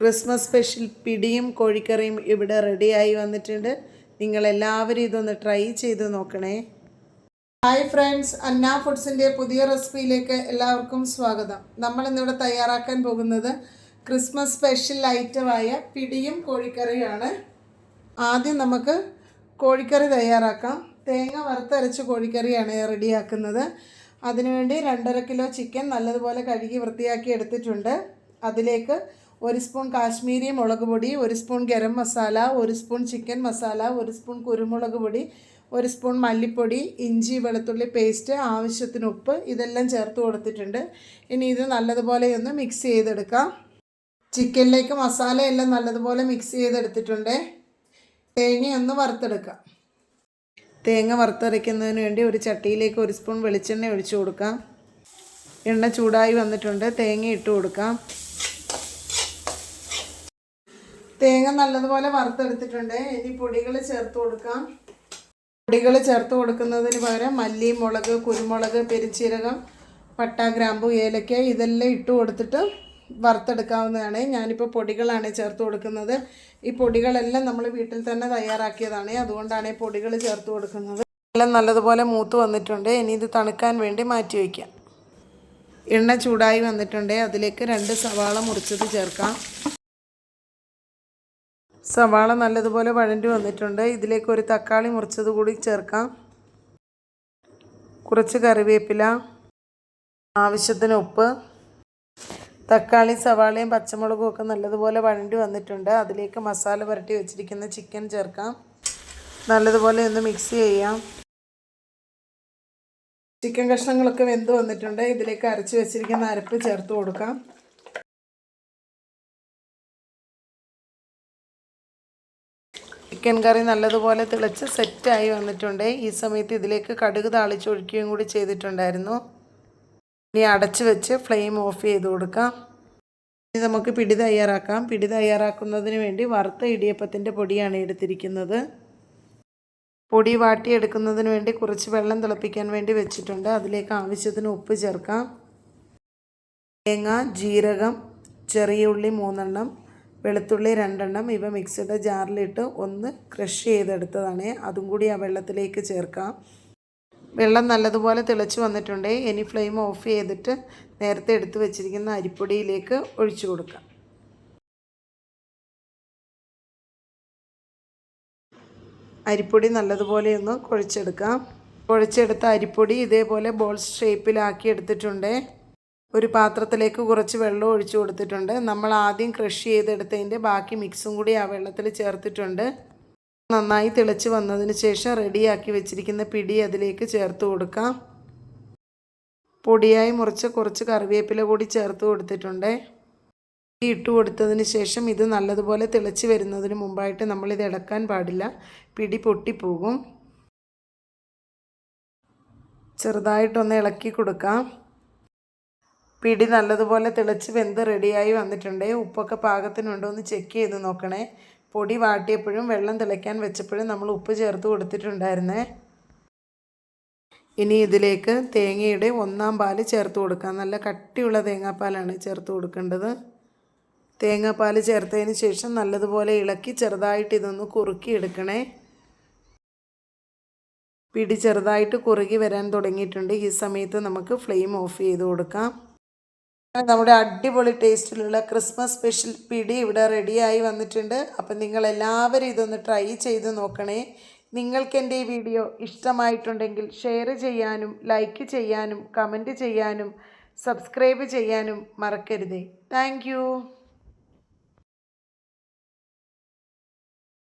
Christmas special പിടിയും കോഴിക്കറിയും ഇവിടെ റെഡിയായി വന്നിട്ടുണ്ട്. നിങ്ങളെല്ലാവരും ഇതൊന്ന് ട്രൈ ചെയ്ത് നോക്കണേ. ഹായ് ഫ്രണ്ട്സ് അന്ന ഫുഡ്സിന്റെ പുതിയ റെസിപ്പിയിലേക്ക് എല്ലാവർക്കും സ്വാഗതം. നമ്മൾ ഇന്നിവിടെ തയ്യാറാക്കാൻ പോകുന്നത് ക്രിസ്മസ് സ്പെഷ്യൽ ഐറ്റമായ പിടിയും കോഴിക്കറിയാണ് ആദ്യം നമുക്ക് കോഴിക്കറി തയ്യാറാക്കാം. തേങ്ങ വറുത്തരച്ച് കോഴിക്കറിയാണ് റെഡിയാക്കുന്നത്. അതിനുവേണ്ടി രണ്ടര കിലോ ചിക്കൻ നല്ലതുപോലെ കഴുകി വൃത്തിയാക്കി എടുത്തിട്ടുണ്ട്. അതിലേക്ക് ഒരു സ്പൂൺ കാശ്മീരി മുളക് പൊടി ഒരു സ്പൂൺ ഗരം മസാല ഒരു സ്പൂൺ ചിക്കൻ മസാല ഒരു സ്പൂൺ കുരുമുളക് പൊടി ഒരു സ്പൂൺ മല്ലിപ്പൊടി ഇഞ്ചി വെളുത്തുള്ളി പേസ്റ്റ് ആവശ്യത്തിന് ഉപ്പ് ഇതെല്ലാം ചേർത്ത് കൊടുത്തിട്ടുണ്ട്. ഇനി ഇത് നല്ലതുപോലെ ഒന്ന് മിക്സ് ചെയ്തെടുക്കാം. ചിക്കനിലേക്ക് മസാല എല്ലാം നല്ലതുപോലെ മിക്സ് ചെയ്തെടുത്തിട്ടുണ്ട്. തേങ്ങയൊന്ന് വറുത്തെടുക്കാം. തേങ്ങ വറുത്തരയ്ക്കുന്നതിന് വേണ്ടി ഒരു ചട്ടിയിലേക്ക് ഒരു സ്പൂൺ വെളിച്ചെണ്ണ ഒഴിച്ചു കൊടുക്കാം. എണ്ണ ചൂടായി വന്നിട്ടുണ്ട്. തേങ്ങ ഇട്ട് കൊടുക്കാം. തേങ്ങ നല്ലതുപോലെ വറുത്തെടുത്തിട്ടുണ്ട്. ഇനി പൊടികൾ ചേർത്ത് കൊടുക്കാം. പൊടികൾ ചേർത്ത് കൊടുക്കുന്നതിന് പകരം മല്ലി മുളക് കുരുമുളക് പെരിച്ചീരകം പട്ട ഗ്രാമ്പു ഏലക്ക ഇതെല്ലാം ഇട്ട് കൊടുത്തിട്ട് വറുത്തെടുക്കാവുന്നതാണ്. ഞാനിപ്പോൾ പൊടികളാണ് ചേർത്ത് കൊടുക്കുന്നത്. ഈ പൊടികളെല്ലാം നമ്മൾ വീട്ടിൽ തന്നെ തയ്യാറാക്കിയതാണ്. അതുകൊണ്ടാണ് ഈ പൊടികൾ ചേർത്ത് കൊടുക്കുന്നത്. എല്ലാം നല്ലതുപോലെ മൂത്ത് വന്നിട്ടുണ്ട്. ഇനി ഇത് തണുക്കാൻ വേണ്ടി മാറ്റി വയ്ക്കാം. എണ്ണ ചൂടായി വന്നിട്ടുണ്ട്. അതിലേക്ക് രണ്ട് സവാള മുറിച്ചത് ചേർക്കാം. സവാള നല്ലതുപോലെ വഴണ്ടി വന്നിട്ടുണ്ട്. ഇതിലേക്ക് ഒരു തക്കാളി മുറിച്ചത് കൂടി ചേർക്കാം. കുറച്ച് കറിവേപ്പില ആവശ്യത്തിന് ഉപ്പ് തക്കാളി സവാളയും പച്ചമുളകും ഒക്കെ നല്ലതുപോലെ വഴണ്ടി വന്നിട്ടുണ്ട്. അതിലേക്ക് മസാല പുരട്ടി വെച്ചിരിക്കുന്ന ചിക്കൻ ചേർക്കാം. നല്ലതുപോലെ ഒന്ന് മിക്സ് ചെയ്യാം. ചിക്കൻ കഷ്ണങ്ങളൊക്കെ വെന്ത് വന്നിട്ടുണ്ട്. ഇതിലേക്ക് അരച്ച് വെച്ചിരിക്കുന്ന അരപ്പ് ചേർത്ത് കൊടുക്കാം. ചിക്കൻ കറി നല്ലതുപോലെ തിളച്ച് സെറ്റായി വന്നിട്ടുണ്ട്. ഈ സമയത്ത് ഇതിലേക്ക് കടുക് താളിച്ചൊഴിക്കുകയും കൂടി ചെയ്തിട്ടുണ്ടായിരുന്നു. ഇനി അടച്ച് വെച്ച് ഫ്ലെയിം ഓഫ് ചെയ്ത് കൊടുക്കാം. ഇനി നമുക്ക് പിടി തയ്യാറാക്കാം. പിടി തയ്യാറാക്കുന്നതിന് വേണ്ടി വറുത്ത ഇടിയപ്പത്തിന്റെ പൊടിയാണ് എടുത്തിരിക്കുന്നത്. പൊടി വാട്ടിയെടുക്കുന്നതിന് വേണ്ടി കുറച്ച് വെള്ളം തിളപ്പിക്കാൻ വേണ്ടി വെച്ചിട്ടുണ്ട്. അതിലേക്ക് ആവശ്യത്തിന് ഉപ്പ് ചേർക്കാം. തേങ്ങ ജീരകം ചെറിയ ഉള്ളി മൂന്നെണ്ണം വെളുത്തുള്ളി രണ്ടെണ്ണം ഇവ മിക്സിയുടെ ജാറിലിട്ട് ഒന്ന് ക്രഷ് ചെയ്തെടുത്തതാണ്. അതും കൂടി ആ വെള്ളത്തിലേക്ക് ചേർക്കാം. വെള്ളം നല്ലതുപോലെ തിളച്ച് വന്നിട്ടുണ്ട്. ഇനി ഫ്ലെയിം ഓഫ് ചെയ്തിട്ട് നേരത്തെ എടുത്ത് വെച്ചിരിക്കുന്ന അരിപ്പൊടിയിലേക്ക് ഒഴിച്ചു കൊടുക്കാം. അരിപ്പൊടി നല്ലതുപോലെ ഒന്ന് കുഴച്ചെടുക്കാം. കുഴച്ചെടുത്ത അരിപ്പൊടി ഇതേപോലെ ബോൾസ് ഷേപ്പിലാക്കി എടുത്തിട്ടുണ്ട്. ഒരു പാത്രത്തിലേക്ക് കുറച്ച് വെള്ളം ഒഴിച്ചു കൊടുത്തിട്ടുണ്ട്. നമ്മൾ ആദ്യം ക്രഷ് ചെയ്തെടുത്തതിന്റെ ബാക്കി മിക്സും കൂടി ആ വെള്ളത്തിൽ ചേർത്തിട്ടുണ്ട്. നന്നായി തിളച്ച് വന്നതിന് ശേഷം റെഡിയാക്കി വെച്ചിരിക്കുന്ന പിടി അതിലേക്ക് ചേർത്ത് കൊടുക്കാം. പൊടിയായി മുറിച്ച് കുറച്ച് കറിവേപ്പില കൂടി ചേർത്ത് കൊടുത്തിട്ടുണ്ട്. ഇട്ട് കൊടുത്തതിന് ശേഷം ഇത് നല്ലതുപോലെ തിളച്ച് വരുന്നതിന് മുമ്പായിട്ട് നമ്മളിത് ഇളക്കാൻ പാടില്ല. പിടി പൊട്ടിപ്പോകും. ചെറുതായിട്ടൊന്ന് ഇളക്കി കൊടുക്കാം. പിടി നല്ലതുപോലെ തിളച്ച് വെന്ത് റെഡിയായി വന്നിട്ടുണ്ട്. ഉപ്പൊക്കെ പാകത്തിനുണ്ടോ എന്ന് ചെക്ക് ചെയ്ത് നോക്കണേ. പൊടി വാട്ടിയപ്പോഴും വെള്ളം തിളയ്ക്കാൻ വെച്ചപ്പോഴും നമ്മൾ ഉപ്പ് ചേർത്ത് കൊടുത്തിട്ടുണ്ടായിരുന്നേ. ഇനി ഇതിലേക്ക് തേങ്ങയുടെ ഒന്നാം പാൽ ചേർത്ത് കൊടുക്കാം. നല്ല കട്ടിയുള്ള തേങ്ങാപ്പാലാണ് ചേർത്ത് കൊടുക്കേണ്ടത്. തേങ്ങാപ്പാൽ ചേർത്തതിന് ശേഷം നല്ലതുപോലെ ഇളക്കി ചെറുതായിട്ട് ഇതൊന്ന് കുറുക്കി എടുക്കണേ. പിടി ചെറുതായിട്ട് കുറുകി വരാൻ തുടങ്ങിയിട്ടുണ്ട്. ഈ സമയത്ത് നമുക്ക് ഫ്ലെയിം ഓഫ് ചെയ്ത് കൊടുക്കാം. നമ്മുടെ അടിപൊളി ടേസ്റ്റിലുള്ള ക്രിസ്മസ് സ്പെഷ്യൽ പിടി ഇവിടെ റെഡിയായി വന്നിട്ടുണ്ട്. അപ്പം നിങ്ങൾ എല്ലാവരും ഇതൊന്ന് ട്രൈ ചെയ്ത് നോക്കണേ. നിങ്ങൾക്ക് എന്റെ ഈ വീഡിയോ ഇഷ്ടമായിട്ടുണ്ടെങ്കിൽ ഷെയർ ചെയ്യാനും ലൈക്ക് ചെയ്യാനും കമന്റ് ചെയ്യാനും സബ്സ്ക്രൈബ് ചെയ്യാനും മറക്കരുതേ. താങ്ക്